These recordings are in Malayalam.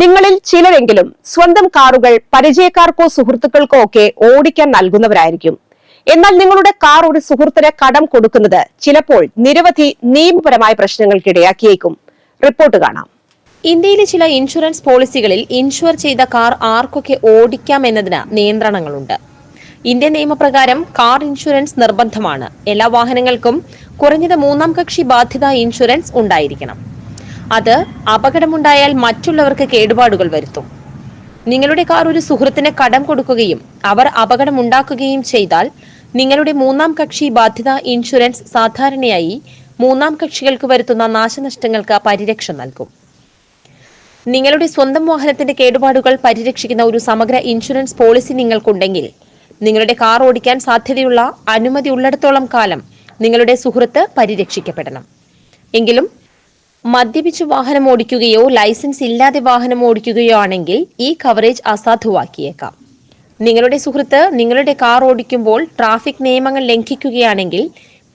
നിങ്ങളിൽ ചിലരെങ്കിലും സ്വന്തം കാറുകൾ പരിചയക്കാർക്കോ സുഹൃത്തുക്കൾക്കോ ഒക്കെ ഓടിക്കാൻ നൽകുന്നവരായിരിക്കും. എന്നാൽ നിങ്ങളുടെ കാർ ഒരു സുഹൃത്തിന് കടം കൊടുക്കുന്നത് ചിലപ്പോൾ നിരവധി നിയമപരമായ പ്രശ്നങ്ങൾക്കിടയാക്കിയേക്കും റിപ്പോർട്ട് കാണാം. ഇന്ത്യയിലെ ചില ഇൻഷുറൻസ് പോളിസികളിൽ ഇൻഷുർ ചെയ്ത കാർ ആർക്കൊക്കെ ഓടിക്കാം എന്നതിന് നിയന്ത്രണങ്ങളുണ്ട്. ഇന്ത്യൻ നിയമപ്രകാരം കാർ ഇൻഷുറൻസ് നിർബന്ധമാണ്. എല്ലാ വാഹനങ്ങൾക്കും കുറഞ്ഞത് മൂന്നാം കക്ഷി ബാധ്യത ഇൻഷുറൻസ് ഉണ്ടായിരിക്കണം. അത് അപകടമുണ്ടായാൽ മറ്റുള്ളവർക്ക് കേടുപാടുകൾ വരുത്തും. നിങ്ങളുടെ കാർ ഒരു സുഹൃത്തിന് കടം കൊടുക്കുകയും അവർ അപകടമുണ്ടാക്കുകയും ചെയ്താൽ നിങ്ങളുടെ മൂന്നാം കക്ഷി ബാധ്യത ഇൻഷുറൻസ് സാധാരണയായി മൂന്നാം കക്ഷികൾക്ക് വരുത്തുന്ന നാശനഷ്ടങ്ങൾക്ക് പരിരക്ഷ നൽകും. നിങ്ങളുടെ സ്വന്തം വാഹനത്തിന്റെ കേടുപാടുകൾ പരിരക്ഷിക്കുന്ന ഒരു സമഗ്ര ഇൻഷുറൻസ് പോളിസി നിങ്ങൾക്കുണ്ടെങ്കിൽ നിങ്ങളുടെ കാർ ഓടിക്കാൻ സാധ്യതയുള്ള അനുമതി ഉള്ളിടത്തോളം കാലം നിങ്ങളുടെ സുഹൃത്ത് പരിരക്ഷിക്കപ്പെടണം. എങ്കിലും മദ്യപിച്ച് വാഹനം ഓടിക്കുകയോ ലൈസൻസ് ഇല്ലാതെ വാഹനം ഓടിക്കുകയോ ആണെങ്കിൽ ഈ കവറേജ് അസാധുവാക്കിയേക്കാം. നിങ്ങളുടെ സുഹൃത്ത് നിങ്ങളുടെ കാർ ഓടിക്കുമ്പോൾ ട്രാഫിക് നിയമങ്ങൾ ലംഘിക്കുകയാണെങ്കിൽ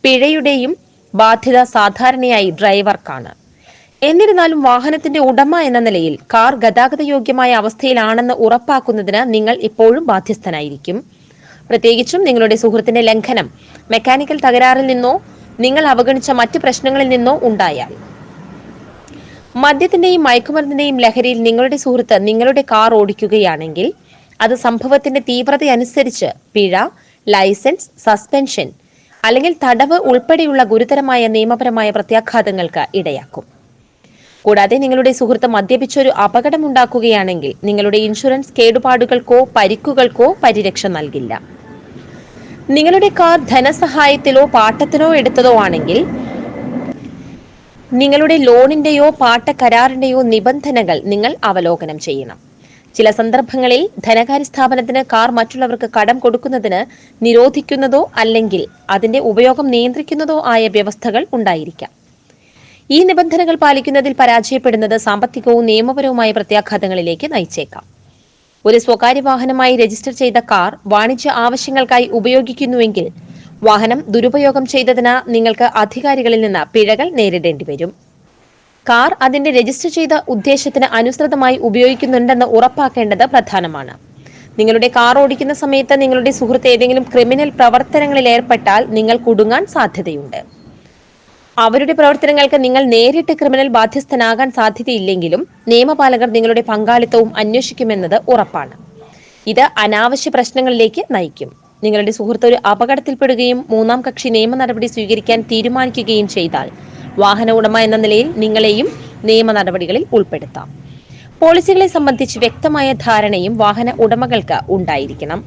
പിഴയുടെയും ബാധ്യത സാധാരണയായി ഡ്രൈവർക്കാണ്. എന്നിരുന്നാലും വാഹനത്തിന്റെ ഉടമ എന്ന നിലയിൽ കാർ ഗതാഗത യോഗ്യമായ അവസ്ഥയിലാണെന്ന് ഉറപ്പാക്കുന്നതിന് നിങ്ങൾ ഇപ്പോഴും ബാധ്യസ്ഥനായിരിക്കും. പ്രത്യേകിച്ചും നിങ്ങളുടെ സുഹൃത്തിന്റെ ലംഘനം മെക്കാനിക്കൽ തകരാറിൽ നിന്നോ നിങ്ങൾ അവഗണിച്ച മറ്റ് പ്രശ്നങ്ങളിൽ നിന്നോ ഉണ്ടായാൽ. മദ്യത്തിന്റെയും മയക്കുമരുന്നിന്റെയും ലഹരിയിൽ നിങ്ങളുടെ സുഹൃത്ത് നിങ്ങളുടെ കാർ ഓടിക്കുകയാണെങ്കിൽ അത് സംഭവത്തിന്റെ തീവ്രത അനുസരിച്ച് പിഴ ലൈസൻസ് സസ്പെൻഷൻ അല്ലെങ്കിൽ തടവ് ഉൾപ്പെടെയുള്ള ഗുരുതരമായ നിയമപരമായ പ്രത്യാഘാതങ്ങൾക്ക് ഇടയാക്കും. കൂടാതെ നിങ്ങളുടെ സുഹൃത്ത് മദ്യപിച്ചൊരു അപകടമുണ്ടാക്കുകയാണെങ്കിൽ നിങ്ങളുടെ ഇൻഷുറൻസ് കേടുപാടുകൾക്കോ പരിക്കുകൾക്കോ പരിരക്ഷ നൽകില്ല. നിങ്ങളുടെ കാർ ധനസഹായത്തിലോ പാട്ടത്തിനോ എടുത്തതോ ആണെങ്കിൽ നിങ്ങളുടെ ലോണിന്റെയോ പാട്ട കരാറിന്റെയോ നിബന്ധനകൾ നിങ്ങൾ അവലോകനം ചെയ്യണം. ചില സന്ദർഭങ്ങളിൽ ധനകാര്യ സ്ഥാപനത്തിന് കാർ മറ്റുള്ളവർക്ക് കടം കൊടുക്കുന്നതിന് നിരോധിക്കുന്നതോ അല്ലെങ്കിൽ അതിന്റെ ഉപയോഗം നിയന്ത്രിക്കുന്നതോ ആയ വ്യവസ്ഥകൾ ഉണ്ടായിരിക്കാം. ഈ നിബന്ധനകൾ പാലിക്കുന്നതിൽ പരാജയപ്പെടുന്നത് സാമ്പത്തികവും നിയമപരവുമായ പ്രത്യാഘാതങ്ങളിലേക്ക് നയിച്ചേക്കാം. ഒരു സ്വകാര്യ വാഹനമായി രജിസ്റ്റർ ചെയ്ത കാർ വാണിജ്യ ആവശ്യങ്ങൾക്കായി ഉപയോഗിക്കുന്നുവെങ്കിൽ വാഹനം ദുരുപയോഗം ചെയ്തതിന് നിങ്ങൾക്ക് അധികാരികളിൽ നിന്ന് പിഴകൾ നേരിടേണ്ടി വരും. കാർ അതിന്റെ രജിസ്റ്റർ ചെയ്ത ഉദ്ദേശത്തിന് അനുസൃതമായി ഉപയോഗിക്കുന്നുണ്ടെന്ന് ഉറപ്പാക്കേണ്ടത് പ്രധാനമാണ്. നിങ്ങളുടെ കാർ ഓടിക്കുന്ന സമയത്ത് നിങ്ങളുടെ സുഹൃത്ത് ഏതെങ്കിലും ക്രിമിനൽ പ്രവർത്തനങ്ങളിൽ ഏർപ്പെട്ടാൽ നിങ്ങൾ കുടുങ്ങാൻ സാധ്യതയുണ്ട്. അവരുടെ പ്രവർത്തനങ്ങൾക്ക് നിങ്ങൾ നേരിട്ട് ക്രിമിനൽ ബാധ്യസ്ഥനാകാൻ സാധ്യതയില്ലെങ്കിലും നിയമപാലകർ നിങ്ങളുടെ പങ്കാളിത്തവും അന്വേഷിക്കുമെന്നത് ഉറപ്പാണ്. ഇത് അനാവശ്യ പ്രശ്നങ്ങളിലേക്ക് നയിക്കും. നിങ്ങളുടെ സുഹൃത്ത് ഒരു അപകടത്തിൽപ്പെടുകയും മൂന്നാം കക്ഷി നിയമ നടപടി സ്വീകരിക്കാൻ തീരുമാനിക്കുകയും ചെയ്താൽ വാഹന ഉടമ എന്ന നിലയിൽ നിങ്ങളെയും നിയമ നടപടികളിൽ ഉൾപ്പെടുത്താം. പോളിസികളെ സംബന്ധിച്ച് വ്യക്തമായ ധാരണയും വാഹന ഉടമകൾക്ക് ഉണ്ടായിരിക്കണം.